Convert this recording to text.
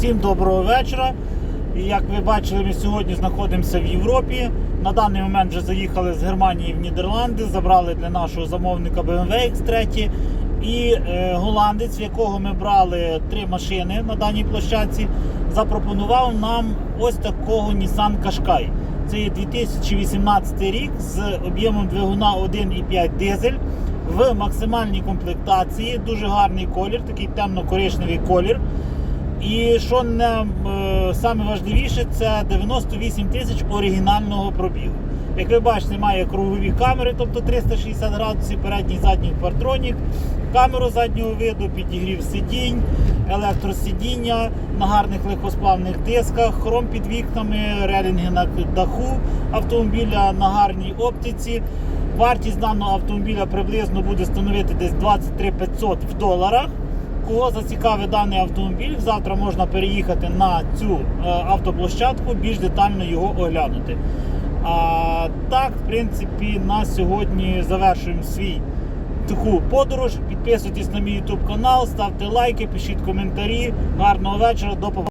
Всім доброго вечора. І як ви бачили, ми сьогодні знаходимося в Європі. На даний момент вже заїхали з Германії в Нідерланди, забрали для нашого замовника BMW X3. І е, голландець, в якого ми брали три машини на даній площадці, запропонував нам ось такого Nissan Qashqai. Це є 2018 рік з об'ємом двигуна 1,5 дизель в максимальній комплектації. Дуже гарний колір, такий темно-коричневий колір. І що не саме важливіше, це 98 тисяч оригінального пробігу. Як ви бачите, має кругові камери, тобто 360 градусів, передній задній партронік, камеру заднього виду, підігрів сидінь, електросидіння на гарних легкосплавних дисках, хром під вікнами, релінги на даху автомобіля на гарній оптиці. Вартість даного автомобіля приблизно буде становити десь 23 500 в доларах. Кого зацікавить даний автомобіль, завтра можна переїхати на цю е, автоплощадку, більш детально його оглянути. А так, в принципі, на сьогодні завершуємо свій таку подорож. Підписуйтесь на мій YouTube канал, ставте лайки, пишіть коментарі. Гарного вечора, до побачення.